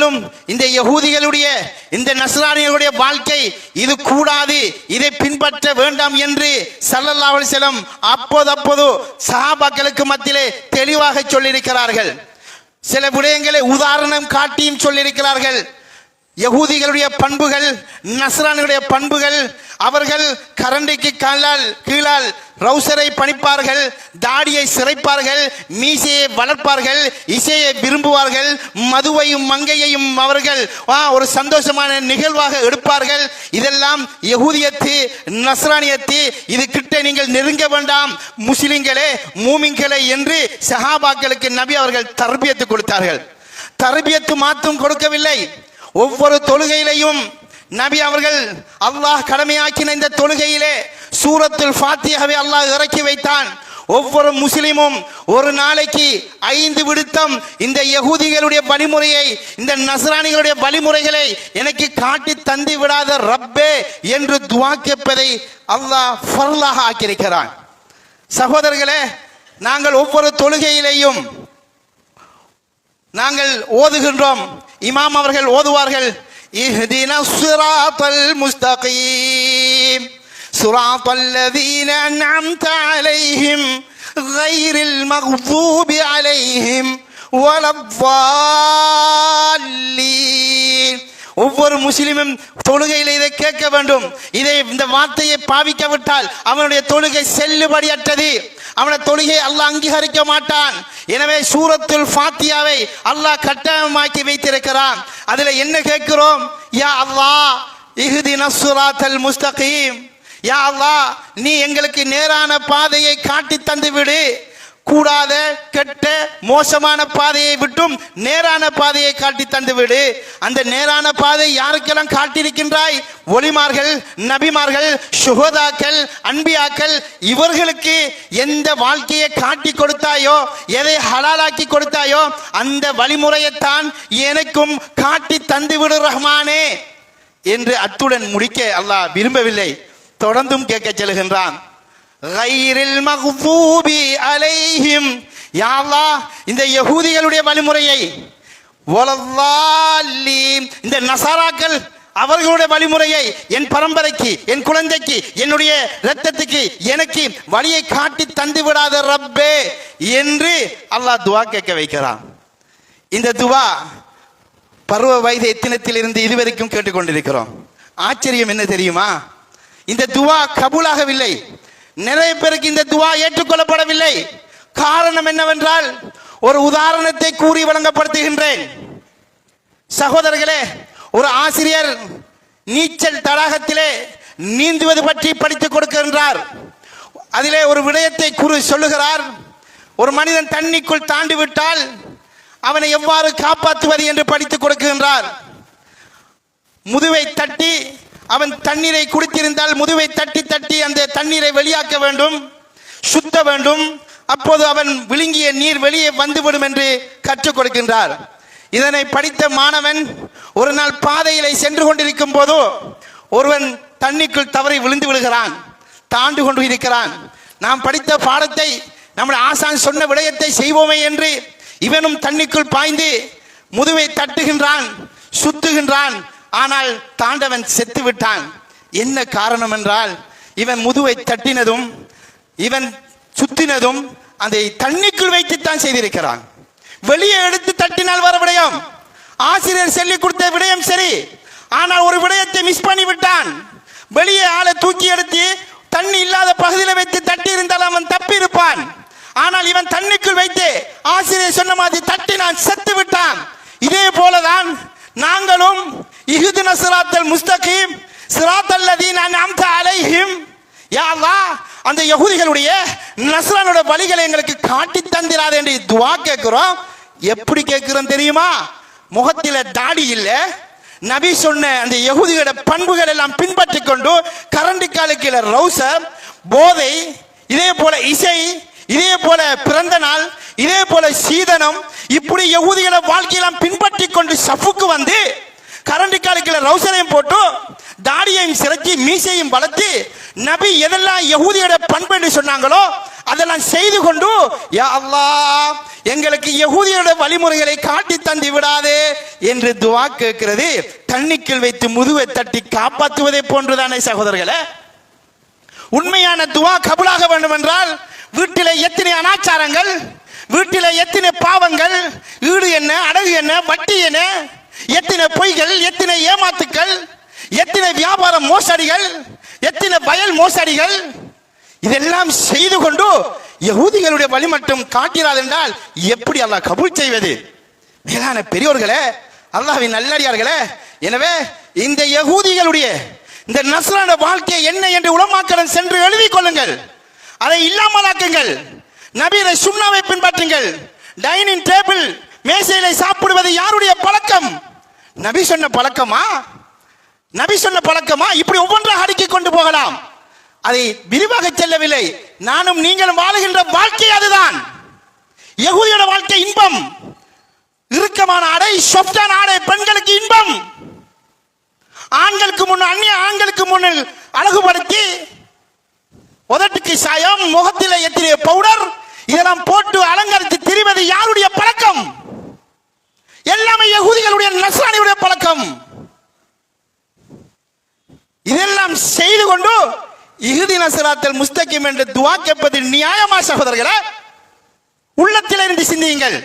நாளும் இந்த யகூதிகளுடைய இந்த நஸ்ரானிகளுடைய வாழ்க்கை இது கூடாது இதை பின்பற்ற வேண்டாம் என்று சல்லல்லா அலைஹி அப்போது அப்போது சஹாபாக்களுக்கு மத்தியிலே தெளிவாக சொல்லியிருக்கிறார்கள். சில விடயங்களை உதாரணம் காட்டியும் சொல்லியிருக்கிறார்கள். யகூதிகளுடைய பண்புகள் நசரானுடைய பண்புகள் அவர்கள் கரண்டிக்கு காலால் கீழால் ரவுசரை பணிப்பார்கள் தாடியை சிறைப்பார்கள் மீசையை வளர்ப்பார்கள் இசையை விரும்புவார்கள் மதுவையும் மங்கையையும் அவர்கள் ஆ, ஒரு சந்தோஷமான நிகழ்வாக எடுப்பார்கள். இதெல்லாம் யகூதியத்து நஸ்ரானியத்து இது கிட்ட நீங்கள் நெருங்க வேண்டாம் முஸ்லிம்களே மூமிங்களே என்று சஹாபாக்களுக்கு நபி அவர்கள் தர்பியத்து கொடுத்தார்கள். தர்பியத்து மாற்றும் கொடுக்கவில்லை. ஒவ்வொரு தொழுகையிலையும் நபி அவர்கள் அல்லாஹ் கடமையாக்கின இந்த தொழுகையிலே சூரத்துல் ஃபாத்தியாவை அல்லாஹ் இறக்கி வைத்தான். ஒவ்வொரு முஸ்லிமும் ஒரு நாளைக்கு ஐந்து விடுத்தம் இந்த யகூதிகளுடைய வழிமுறையை இந்த நஸ்ரானிகளுடைய வழிமுறைகளை எனக்கு காட்டி தந்து விடாத ரப்பே என்று துவா கேட்பதை அல்லாஹ் ஃபர்லாக ஆக்கியிருக்கிறான். சகோதரர்களே நாங்கள் ஒவ்வொரு தொழுகையிலையும் நாங்கள் ஓதுகின்றோம். இமாம் அவர்கள் ஓதுவார்கள் இஹ்தின சுராத்தல் முஸ்தகீம் சுராத்தல் லதீன அன்அம்த அலைஹிம் கைரில் மக்தூபி அலைஹிம் வலத்தால்லீன் ஒவ்வொரு முஸ்லிமும் தொழுகையில் இதை கேட்க வேண்டும். இதை இந்த வார்த்தையை பாவிக்காவிட்டால் அவனுடைய தொழுகை செல்லுபடியற்றது. அவனை தொழுகையை அல்லாஹ் அங்கீகரிக்க மாட்டான். எனவே சூரத்துல் ஃபாத்தியாவை அல்லாஹ் கட்டாயமாக்கி வைத்திருக்கிறான். அதில் என்ன கேட்கிறோம்? யா அல்லாஹ் இஹுதி நசுராத்தல் முஸ்தகீம். யா அல்லாஹ் நீ எங்களுக்கு நேரான பாதையை காட்டி தந்து விடு கூடாத கெட்ட மோசமான பாதையை விட்டும் நேரான பாதையை காட்டி தந்துவிடு அந்த நேரான பாதை யாருக்கெல்லாம் காட்டியிருக்கின்றாய்? ஒளிமார்கள் நபிமார்கள் சுகதாக்கள் அன்பியாக்கள் இவர்களுக்கு எந்த வாழ்க்கையை காட்டி கொடுத்தாயோ எதை ஹலாலாக்கி கொடுத்தாயோ அந்த வழிமுறையைத்தான் எனக்கும் காட்டி தந்துவிடு ரஹ்மானே என்று அத்துடன் முடிக்க அல்லாஹ் விரும்பவில்லை. தொடர்ந்தும் கேட்க செல்கின்றான். கைரில் மஹ்பூபி அலைஹிம் யாவா இந்த யகூதிகளுடைய வழிமுறையை இந்த நசாராக்கள் அவர்களுடைய வழிமுறையை என் பரம்பரைக்கு என் குழந்தைக்கு என்னுடைய ரத்தத்துக்கு எனக்கு வழியை காட்டி தந்து விடாத ரப்பே என்று அல்லாஹ் துவா கேட்க வைக்கிறான். இந்த துவா பருவ வயது எத்தினத்திலிருந்து இதுவரைக்கும் கேட்டுக்கொண்டிருக்கிறோம். ஆச்சரியம் என்ன தெரியுமா? இந்த துவா கபூலாகவில்லை. நிறைய பேருக்கு இந்த துவா ஏற்றுக்கொள்ளப்படவில்லை. காரணம் என்னவென்றால் ஒரு உதாரணத்தை கூறி வழங்கப்படுத்துகின்றேன். சகோதரர்களே ஒரு ஆசிரியர் நீச்சல் தடாகத்திலே நீந்துவது பற்றி படித்துக் கொடுக்கின்றார். அதிலே ஒரு விடயத்தை கூறி சொல்லுகிறார். ஒரு மனிதன் தண்ணிக்குள் தாண்டி விட்டால் அவனை எவ்வாறு காப்பாற்றுவது என்று படித்துக் கொடுக்கின்றார். முதுவை தட்டி அவன் தண்ணீரை குடித்திருந்தால் முதுவை தட்டி தட்டி அந்த தண்ணீரை வெளியாக்க வேண்டும் சுத்த வேண்டும். அப்போது அவன் விழுங்கிய நீர் வெளியே வந்துவிடும் என்று கற்றுக் கொடுக்கின்றார். இதனை படித்த மாணவன் ஒரு நாள் பாதையிலே சென்று கொண்டிருக்கும் போதோ ஒருவன் தண்ணிக்குள் தவறி விழுந்து விழுகிறான் தாண்டு கொண்டு இருக்கிறான். நாம் படித்த பாடத்தை நம்முடைய ஆசான் சொன்ன விடயத்தை செய்வோமே என்று இவனும் தண்ணிக்குள் பாய்ந்து முதுவை தட்டுகின்றான் சுத்துகின்றான் ஆனால் தாண்டவன் செத்து விட்டான் என்ன காரணம் என்றால் இவன் முதுவை தட்டினதும் இவன் சுத்தினதும் அதை தண்ணிக்குள் வைத்துத்தான் செய்திருக்கிறான். வெளியே எடுத்து தட்டினால் வர விடயம். ஆசிரியர் சொல்லிக் கொடுத்த விடயம் சரி. ஆனால் ஒரு விடயத்தை மிஸ் பண்ணி விட்டான் வெளியே ஆளை தூக்கி எடுத்து தண்ணி இல்லாத பகுதியில் வைத்து தட்டி இருந்தால் அவன் தப்பி இருப்பான் ஆனால் இவன் தண்ணிக்குள் வைத்து ஆசிரியர் சொன்ன மாதிரி தட்டினான் செத்து விட்டான் இதே போலதான் நாங்களும் இஹுதின சிராத்தல் முஸ்தகீம் சிராத்தல் லதீன அன்அம்த அலைஹிம். யா அல்லாஹ் அந்த யகுதிகளுடைய நஸ்ரானுடைய வழிகளை எங்களுக்கு காட்டி தந்திராது என்று துவா கேட்கிறோம். எப்படி கேட்கிறோம் தெரியுமா? முகத்தில தாடி இல்ல. நபி சொன்ன அந்த யகூதிகளோட பண்புகள் எல்லாம் பின்பற்றி கொண்டு கரண்டி காலுக்கில ரவுசர் போதை இதே போல இசை இதே போல பிறந்த இதே போல சீதனம் இப்படி யகூதிகளை வாழ்க்கையெல்லாம் பின்பற்றி கொண்டு சஃபுக்கு வந்து கரண்டி காலுக்கில ரவுசரையும் போட்டு தாடியையும் சிறக்கி மீசையும் வளர்த்து நபி எதெல்லாம் யகூதியோட பண்பு என்று சொன்னாங்களோ அதெல்லாம் செய்து கொண்டு யா எங்களுக்கு யகூதியோட வழிமுறைகளை காட்டி தந்து விடாதே என்று துவா கேட்கிறது. தண்ணிக்குள் வைத்து முதுவை தட்டி காப்பாற்றுவதை போன்றுதானே சகோதரர்களே. உண்மையான துவா கபுலாக வேண்டும் என்றால் வீட்டில் எத்தனை அனாச்சாரங்கள்? வீட்டில் எத்தனை பாவங்கள் ஈடு என்ன அடகு என்ன வட்டி என்ன எத்தனை பொய்கள் எத்தனை ஏமாத்துக்கள் எத்தனை வியாபார மோசடிகள் எத்தனை வயல் மோசடிகள் இதெல்லாம் செய்து கொண்டு யகூதிகளுடைய வழி மட்டும் காட்டினார் என்றால் எப்படி அல்லாஹ் கபூல் செய்வது? மேலான பெரியோர்களே அல்லாஹின் நல்லடியார்களே எனவே இந்த யகூதிகளுடைய இந்த நஸ்ரான வாழ்க்கை என்ன என்று உலமாக்கடன் சென்று எழுதி கொள்ளுங்கள். அதை இல்லாமலாக்குங்கள். நபீரை சுண்ணாவை பின்பற்றுங்கள். டைனிங் டேபிள் மேசையில சாப்பிடுவது யாருடைய பழக்கம்? நபி சொன்ன பழக்கமா? நபி சொன்ன பழக்கமா? இப்படி ஒவ்வொன்றாக அடுக்கி கொண்டு போகலாம். அதை விரிவாக செல்லவில்லை. நானும் நீங்களும் வாழுகின்ற வாழ்க்கை அதுதான். யகூதியோட வாழ்க்கை இன்பம். இறுக்கமான ஆடை சொப்டான ஆடை பெண்களுக்கு இன்பம். ஆண்களுக்கு முன் அந்நிய ஆண்களுக்கு முன்னில் அழகுபடுத்தி உதட்டுக்கு சாயம் முகத்திலே எத்திரிய பவுடர் இதெல்லாம் போட்டு அலங்கரித்து திரிவது யாருடைய பழக்கம்? எல்லாமே யகுதிகளுடைய நசானியுடைய பழக்கம். இதெல்லாம் செய்து கொண்டு இறுதி நசராத்தல் முஸ்தகிம் என்று துவா கேட்பது நியாயமா சகோதரர்களே உள்ளத்திலிருந்து சிந்தியுங்கள்.